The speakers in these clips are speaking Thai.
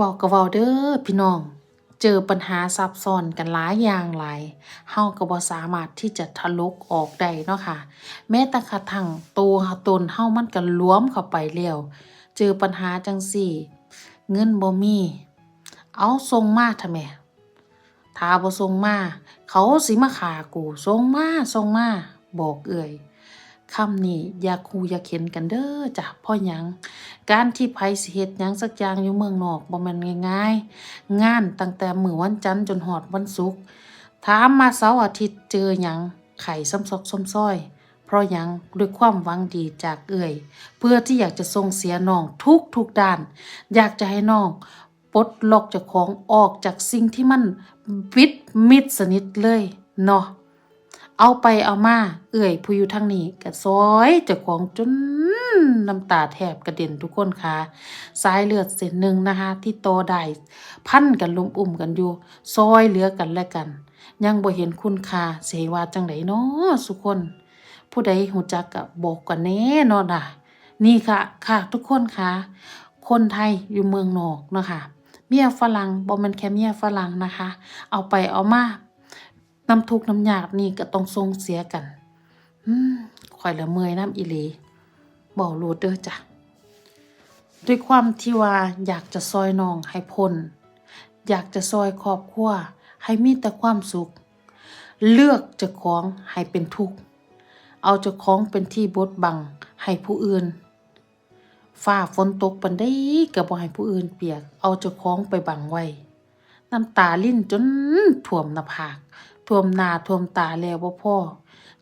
ว้าก็เว้าเด้อพี่น้อง เจอปัญหาซับซ้อนกันหลายอย่างหลายเฮาก็บ่สามารถที่จะทะลุออกได้เนาะค่ะ แม้แต่กระทั่งตัวตนเฮามันก็หลวมเข้าไปแล้ว เจอปัญหาจังซี่ เงินบ่มี เอาส่งมาทำไมถ้าบ่ส่งมา เขาสิมาฆ่ากูส่งมาส่งมา บอกเอ่ย คำนี้อย่าคูอย่าเข็นกันเด้อจ้ะเพราะหยัง การที่ไผสิเฮ็ดหยังสักอย่างอยู่เมืองนอกบ่แม่นง่ายๆ งานตั้งแต่มื้อวันจันทร์จนฮอดวันศุกร์ถามมาเสาร์อาทิตย์เจอหยังไข่ซ้ำซอกซ้ำซ้อย เพราะหยังด้วยความหวังดีจากเอ่ยเพื่อที่อยากจะส่งเสียน้องทุกทุกด้าน อยากจะให้น้องปลดล็อกจากของออกจากสิ่งที่มันวิดมิดสนิทเลยเนาะ เอาไปเอามา เอื่อยผู้อยู่ทางนี้ก็ซอยเจ้าของจนน้ำตาแทบกระเด็นทุกคนค่ะ สายเลือดเส้นหนึ่งนะคะ ที่โตได้พันกันลุมอุ่มกันอยู่ ซอยเหลือกันและกัน ยังบ่เห็นคุณค่าเสยว่าจังไดเนาะสุคน ผู้ใดหูจักกะบอกกันแน่เนาะนะนี่ค่ะ ค่ะทุกคนค่ะ คนไทยอยู่เมืองนอกเนาะค่ะเมียฝรั่งบ่ม่นแค่เมียฝรั่งนะคะ เอาไปเอามา น้ำทุกน้ำยากนี่ก็ต้องทรงเสียกัน อืมข่อยละเมยน้ำอีหลีบอกโลดเด้อจ้ะด้วยความที่ว่าอยากจะซอยน้องให้พ้นอยากจะซอยครอบครัวให้มีแต่ความสุข เลือกจะของให้เป็นทุกข์ เอาจะของเป็นที่บดบังให้ผู้อื่นฟ้าฝนตกปันได้ก็บ่ให้ผู้อื่นเปียก เอาเจ้าของไปบังไว้ น้ำตาลิ้นจนท่วมหน้าผาก ท่วมหน้าท่วมตาแล้วบ่พอ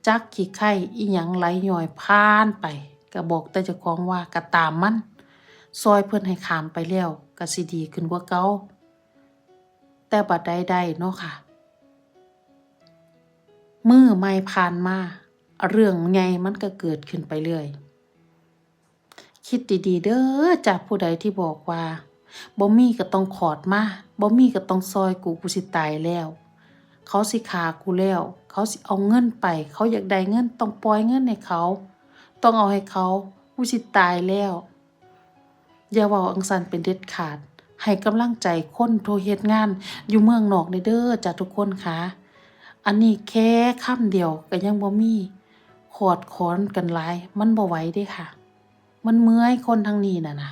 จักขี้ไข่อีหยังไหลย่อยผ่านไปก็บอกแต่เจ้าของว่าก็ตามมันซอยเพิ่นให้ขามไปแล้วก็สิดีขึ้นกว่าเก่าแต่บัดใดๆเนาะค่ะมือไม่ผ่านมา เรื่องใหญ่มันก็เกิดขึ้นไปเรื่อย คิดดีๆ เด้อจากผู้ใดที่บอกว่าบ่มีก็ต้องขอดมาบ่มีก็ต้องซอยกูกูสิตายแล้ว เขาสิขากูแล้ว เขาสิเอาเงินไป เขาอยากได้เงินต้องปล่อยเงินให้เขา ต้องเอาให้เขากูสิตายแล้ว อย่าว้าอังสันเป็นเด็ดขาด ให้กำลังใจคนโทรเฮ็ดงาน อยู่เมืองนอกในเด้อจ้ะทุกคนค่ะอันนี้แค่คำเดียวก็ยังบ่มีขอดขอนกันหลาย มันบ่ไหวเด้ค่ะ มันเมื่อยคนทางนี้น่ะนะ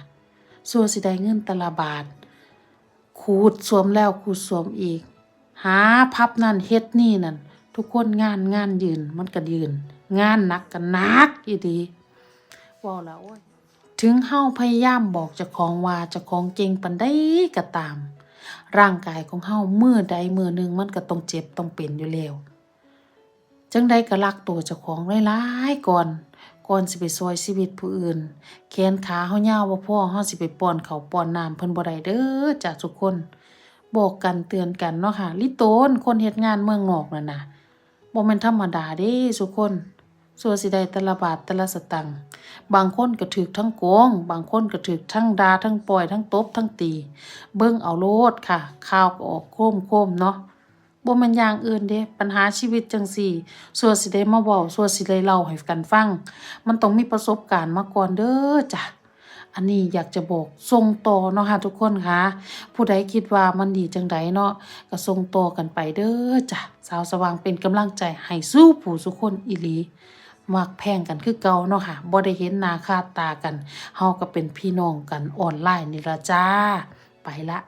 สัวสิได้เงินตละบาทขูดสวมแล้วขูดสวมอีก หาพับนั่นเฮ็ดนี่นั่นทุกคนงานงานยืนมันก็ยืน งานหนักก็หนักอีดีเว้าแล้วโอ้ยถึงเฮาพยายามบอกเจ้าของว่าเจ้าของเก่งปานใดก็ตาม ร่างกายของเฮามือใดมือหนึ่งมันก็ต้องเจ็บต้องเป็นอยู่แล้วจังใดก็รักตัวเจ้าของหลายๆก่อนก่อนสิไปซอยชีวิตผู้อื่นแขนขาเฮายาวบ่พอเฮาสิไปป้อนข้าวป้อนน้ำเพิ่นบ่ได้เด้อจ้ะทุกคน บอกกันเตือนกันเนาะค่ะ ลิโตนคนเฮ็ดงานเมืองนอกนั่นน่ะบ่แม่นธรรมดาเด้ทุกคนสัวนสิได้แต่ละบาทแต่ละสตังค์บางคนก็ถูกทั้งโกง บางคนก็ถูกทั้งดาทั้งปล่อยทั้งตบทั้งตี เบิ่งเอาโลดค่ะข่าวก็ออกโคมๆเนาะบ่แม่นอย่างอื่นเด้ปัญหาชีวิตจังซี่สัวนสิได้มาเว้าสัวนสิได้เล่าให้กันฟัง มันต้องมีประสบการณ์มาก่อนเด้อจ้ะ อันนี้อยากจะบอกส่งต่อเนาะค่ะทุกคนค่ะ ผู้ใดคิดว่ามันดีจังไดเนาะก็ส่งต่อกันไปเด้อจ้ะสาวสว่างเป็นกำลังใจให้สู้ผู้สุคนอีหลีมักแพงกันคือเก่าเนาะค่ะบ่ได้เห็นหน้าค่าตากันเฮาก็เป็นพี่น้องกันออนไลน์นี่ละจ้า ไปละ